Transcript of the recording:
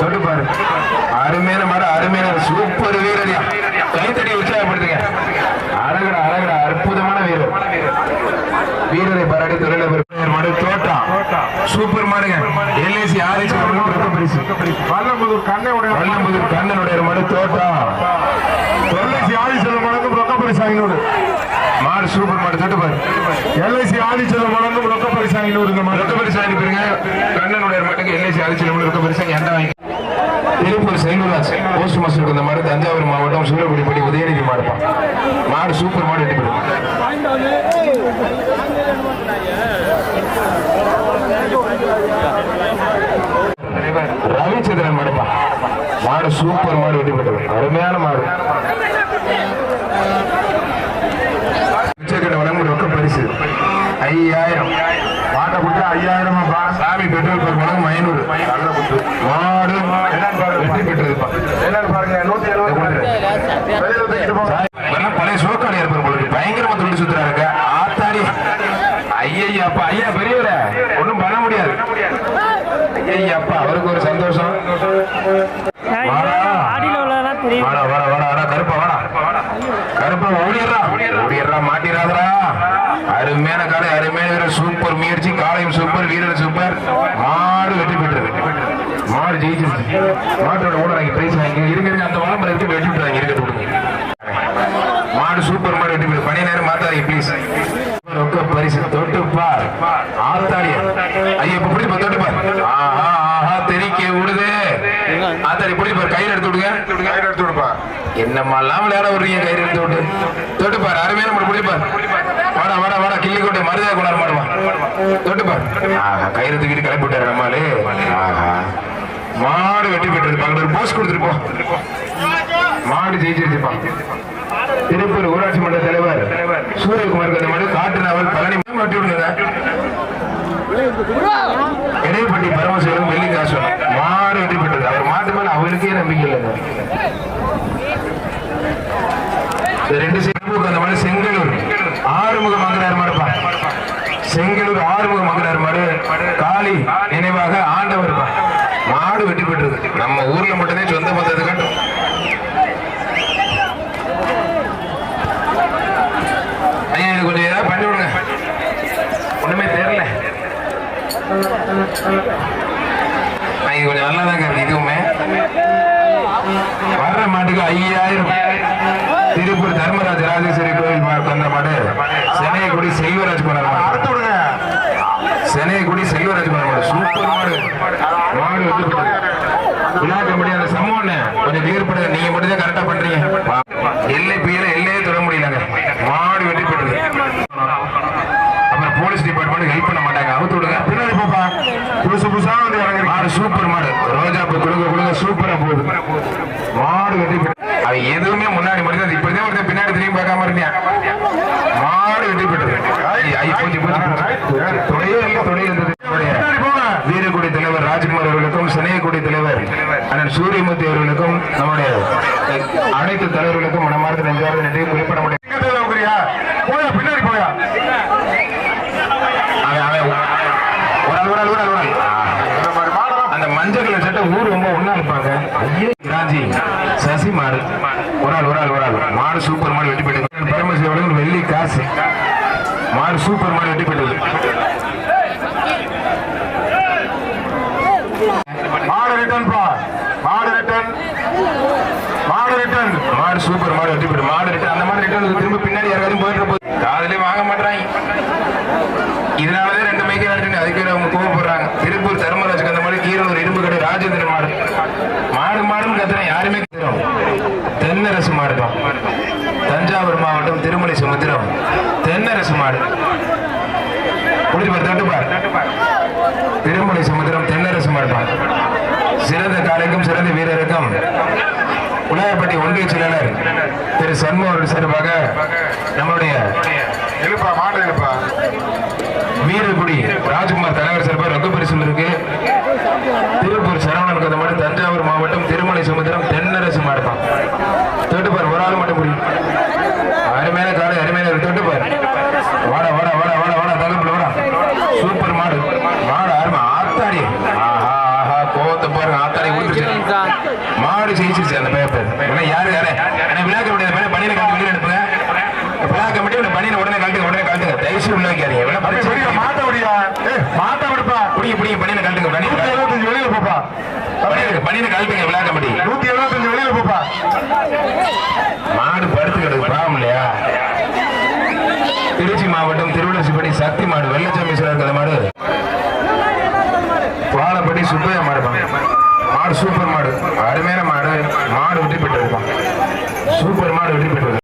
தொட்டு பாரு. அருமையான மாடு அருமையான சூப்பர் வீரரியா கைத்தடி உற்சாகப்படுத்துங்க. அழகடா அழகடா அற்புதமான வீரர். வீரரை பாராட்டி தொழில மாடு தோட்டா. சூப்பர் மாடுங்க. எல்ஐசி ரொம்ப பரிசு. வல்லமுதூர் கண்ணை உடைய வல்லம்புதூர் கண்ணனுடைய மாடு தோட்டா. எல்ஐசி ஆதிச்செல்வம் வழங்கும் ரொக்க பரிசு ஐநூறு. மாடு சூப்பர் மாடு தொட்டு பாரு. எல்ஐசி ஆதிச்செல்வம் வழங்கும் ரொக்க பரிசு ஐநூறு இந்த மாதிரி பரிசு அனுப்பிடுங்க கண்ணனுடைய மாட்டுக்கு எல்ஐசி ஆரிச்சு ரத்த பரிசு வாங்கி திருப்பூர் செல்லூராஜ் போஸ்ட் மாஸ்டர் இருந்த மாடு தஞ்சாவூர் மாவட்டம் சூரக்குடிப்பட்டி உதயநிதி மாடுப்பான் மாடு சூப்பர் மாடு எட்டி போடும் ரவிச்சந்திரன் மாடுப்பா. மாடு சூப்பர் மாடு வெட்டி போட்டு அருமையான மாடு. வழங்கும் ரொக்க பரிசு. ஐயாயிரம். பாட்டை கொடுத்தா ஐயாயிரம் சாமி பெட்ரோல் பங்க் வழங்கும் ஐநூறு. நல்ல குத்து மாடு வெற்றி பெற்றதுப்பா என்னன்னு பாருங்க நூத்தி எழுபத்தி வெளியில தூக்கிட்டு போங்க இதெல்லாம் பழைய சோக்காளி இருப்பார் போல இருக்கு. பயங்கரமா துள்ளி சுத்துறாருங்க ஆத்தாடி. ஐயா அப்பா ஐயா பெரியவர. ஒண்ணும் பண்ண முடியாது. ஐயா அப்பா அவருக்கு ஒரு சந்தோஷம். வாடா. வாடா வாடா வாடா கருப்பா வாடா. கருப்பா ஓடிடுறா. ஓடிடுறா மாட்டிடாதடா அருமையான காலை அருமையான வீரர் சூப்பர் முயற்சி. காலையும் சூப்பர் வீரர் சூப்பர். மாடு வெற்றி பெற்றது. மாடு ஜெயிச்சு மாட்டோட ஓட பிரைஸ் வாங்கி இருங்க அந்த வாழை இருக்கு வெட்டி விட்டுறாங்க இருக்க விடுங்க மாடு சூப்பர் மாடு வெட்டி பெற்று பணி நேரம் மாத்தாதீங்க ப்ளீஸ் ரொக்க ஆத்தாடி பிடி கையில் எடுத்து விடுங்க கையில எடுத்து விடுப்பா என்னம்மாலாம் விளையாட விடுறீங்க கையில் எடுத்து விட்டு? தொட்டு பாரு அருமையான மாடு பிடி வாடா வாடா வாடா கிள்ளி கொண்டு மருதா கொண்டாட மாடுவா தொட்டு ஆஹா கயிறு தூக்கிட்டு கிளப்பி விட்டாரு நம்மாலு. ஆஹா. மாடு வெட்டி பெற்றது பக்கத்துல ஒரு போஸ் கொடுத்துருப்போம் மாடு ஜெயிச்சிருச்சுப்பா. திருப்பூர் ஊராட்சி சூரியகுமாருக்கு அந்த மாதிரி பழனி மாட்டி விடுங்க. இடைப்பட்டி பரமசிவம் வெள்ளிக்காசம் மாறு இடைப்பட்டது பெற்றது. அவர் மாட்டு மேல அவருக்கே நம்பிக்கை இல்லைங்க. ரெண்டு சிறப்புக்கு அந்த மாதிரி செங்கலூர் ஆறுமுக மங்களார் மாடுப்பா செங்கலூர் ஆறுமுக மங்களார் மாடு காளி நினைவாக ஆண்டவர் மாடு வெற்றி பெற்றது. நம்ம ஊர்ல மட்டும்தான் சொந்த பந்தது கட்டும் ஐயா இது கொஞ்சம் ஏதாவது பண்ணி விடுங்க ஒண்ணுமே தெரியல ஐயா, இது கொஞ்சம் நல்லா தாங்க இருக்கு இதுவுமே வர்ற மாட்டுக்கு ஐயாயிரம் திருப்பூர் தர்மராஜ் ராஜேஸ்வரி கோயில் தந்த மாடு. சென்னையக்குடி செல்வராஜ் குமார் மாடு. சென்னையக்குடி செல்வராஜ் குமார் சூப்பர் மாடு. மாடு வெற்றி விழா அந்த சம்பவம் கொஞ்சம் கிளியர் பண்ணுங்க நீங்க மட்டும் தான் கரெக்டா பண்றீங்க. எல்லை புயல எல்லை தொட முடியலங்க மாடு வெற்றி பெற்றது அப்புறம் போலீஸ் டிபார்ட்மெண்ட் ஹெல்ப் பண்ண மாட்டாங்க அவுத்து விடுங்க பின்னாடி போப்பா புதுசு புதுசா வந்து இறங்குறீங்க மாடு சூப்பர் மாடு. ரோஜா பூ குடுங்க குடுங்க சூப்பரா போகுது. மாடு வெட்டி பெற்று அது எதுவுமே முன்னாடி மட்டும் தான் இப்பதான் பின்னாடி திரும்பி பார்க்காம இருந்தியா? மாடு வெட்டி பெற்றது வீரக்குடி தலைவர் ராஜ்குமார் அவர்களுக்கும் சினையக்குடி தலைவர் அண்ணன் சூரியமூர்த்தி அவர்களுக்கும் நம்முடைய அனைத்து தலைவர்களுக்கும் மனமார்ந்த நெஞ்சார்ந்த நன்றி குறிப்பிட முடியும் எங்க தேவை உங்கறியா போயா பின்னாடி போயா அவன் அவன் ஒரு ஆள் ஒரு ஆள் ஒரு ஆள் ஒரு ஆள் இந்த மாதிரி மாடலாம் அந்த மஞ்சள் கலர் சட்டை ஊர் ரொம்ப ஒண்ணா இருப்பாங்க ஐயே, ராஜி சசி மாடு ஒரு ஆள் ஒரு ஆள் ஒரு ஆள். மாடு சூப்பர் மாடு வெட்டி பெற்றது பரமசிவனுக்கு வெள்ளி காசு. மாடு சூப்பர் மாடு வெட்டி பெற்றது மாடு ரிட்டர்ன் பா. மாடு ரிட்டர்ன் மாடு ரிட்டர்ன் மாடு சூப்பர் மாடு வெட்டி போயிட்டு மாடு ரிட்டர்ன் அந்த மாடு ரிட்டர்ன் திரும்ப பின்னாடி யாராவது போயிட்டு போகுது காதலே வாங்க மாட்டாங்க இதனாலதான் ரெண்டு மைக்கு நடத்துட்டு அதுக்கு அவங்க கோவப்படுறாங்க. திருப்பூர் தர்மராஜுக்கு அந்த மாதிரி கீரனூர் இரும்பு கடை ராஜேந்திர மாடு மாடு மாடுன்னு கத்துறேன் யாருமே கத்துறோம் தென்னரசு மாடு தான் தஞ்சாவூர் மாவட்டம் திருமலை சமுத்திரம் தென்னரசு மாடு. புரிஞ்சு பார் தட்டுப்பார் திருமலை சமுத்திரம் தென்னரசு மாடு தான். சிறந்த காலைக்கும் சிறந்த வீரருக்கும் உலகப்பட்டி ஒன்றிய செயலாளர் திரு சண்முக அவர்கள் சார்பாக நம்மளுடைய எழுப்பா மாடு எழுப்பா. வீரகுடி ராஜ்குமார் தலைவர் சார்பாக ரொக்க பரிசு இருக்கு. திருப்பூர் சரவணன் கதை தஞ்சாவூர் மாவட்டம் திருமலை சமுத்திரம் தென்னரசு மாடுப்பான் தொட்டுப்பார் ஒரு ஆள் மட்டும் புரியும் அருமையான காலை அருமையான ஒரு தொட்டுப்பார் வாடா வாடா வாடா வாடா வாடா தகப்புல வாடா சூப்பர் மாடு மாடு அருமை ஆத்தாடி ஆஹா ஆஹா கோவத்தை பாருங்க ஆத்தாரை ஊத்துச்சு ஜெயிச்சிருச்சு அந்த பேப்பர் என்ன யாரு யாரு? என்ன விழா கமிட்டி பையனை பணியில கட்டி வெளியே அனுப்புங்க. விழா கமிட்டி உடனே பணியில உடனே கட்டுங்க உடனே உள்ள வைக்காதீங்க. விழா அப்படியே பரிசு புடிங்க, மாட்ட முடியா மாட்ட விடுப்பா. புடிங்க புடிங்க பணியில கட்டுங்க நூத்தி பணியில எழுபத்தஞ்சு வெளியில போப்பா. பணியில கழட்டுங்க விழா கமிட்டி. நூத்தி எழுபத்தஞ்சு வெளியில போப்பா. மாடு படுத்து கிடக்கு பாவம் இல்லையா? திருச்சி மாவட்டம் திருவள்ளூர்படி சக்தி மாடு வெள்ளச்சாமி